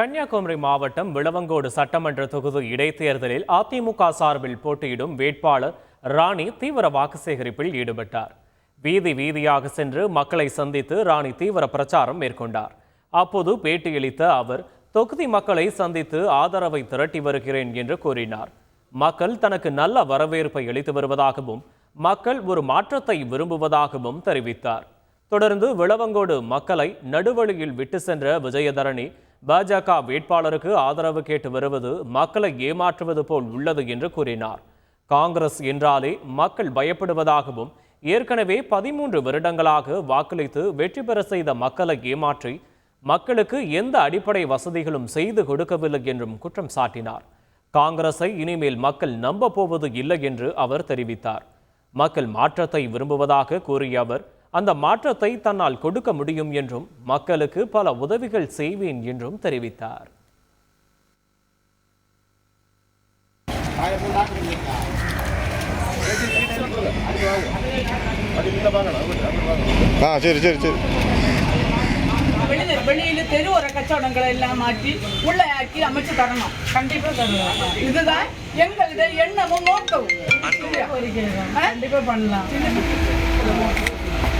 கன்னியாகுமரி மாவட்டம் விளவங்கோடு சட்டமன்ற தொகுதி இடைத்தேர்தலில் அதிமுக சார்பில் போட்டியிடும் வேட்பாளர் ராணி தீவிர வாக்கு சேகரிப்பில் ஈடுபட்டார். வீதி வீதியாக சென்று மக்களை சந்தித்து ராணி தீவிர பிரச்சாரம் மேற்கொண்டார். அப்போது பேட்டியளித்த அவர் தொகுதி மக்களை சந்தித்து ஆதரவை திரட்டி வருகிறேன் என்று கூறினார். மக்கள் தனக்கு நல்ல வரவேற்பை அளித்து வருவதாகவும் மக்கள் ஒரு மாற்றத்தை விரும்புவதாகவும் தெரிவித்தார். தொடர்ந்து விளவங்கோடு மக்களை நடுவழியில் விட்டு சென்ற விஜயதரணி பாஜக வேட்பாளருக்கு ஆதரவு கேட்டு வருவது மக்களை ஏமாற்றுவது போல் உள்ளது என்று கூறினார். காங்கிரஸ் என்றாலே மக்கள் பயப்படுவதாகவும் ஏற்கனவே பதிமூன்று வருடங்களாக வாக்களித்து வெற்றி பெற செய்த மக்களை ஏமாற்றி மக்களுக்கு எந்த அடிப்படை வசதிகளும் செய்து கொடுக்கவில்லை என்றும் குற்றம் சாட்டினார். காங்கிரஸை இனிமேல் மக்கள் நம்ப போவது இல்லை என்று அவர் தெரிவித்தார். மக்கள் மாற்றத்தை விரும்புவதாக கூறிய அவர் அந்த மாற்றத்தை தன்னால் கொடுக்க முடியும் என்றும் மக்களுக்கு பல உதவிகள் செய்வேன் என்றும் தெரிவித்தார். ஆ சரி சரி சரி. வெளியில வெளியில தெருவோர கச்சவடங்களை எல்லாம் மாற்றி உள்ள ஆக்கி அமைச்சு தரணும். கண்டிப்பா தரணும். இதுதான் எங்களது எண்ணமும் நோக்கமும் கண்டிப்பா பண்ணலாம்.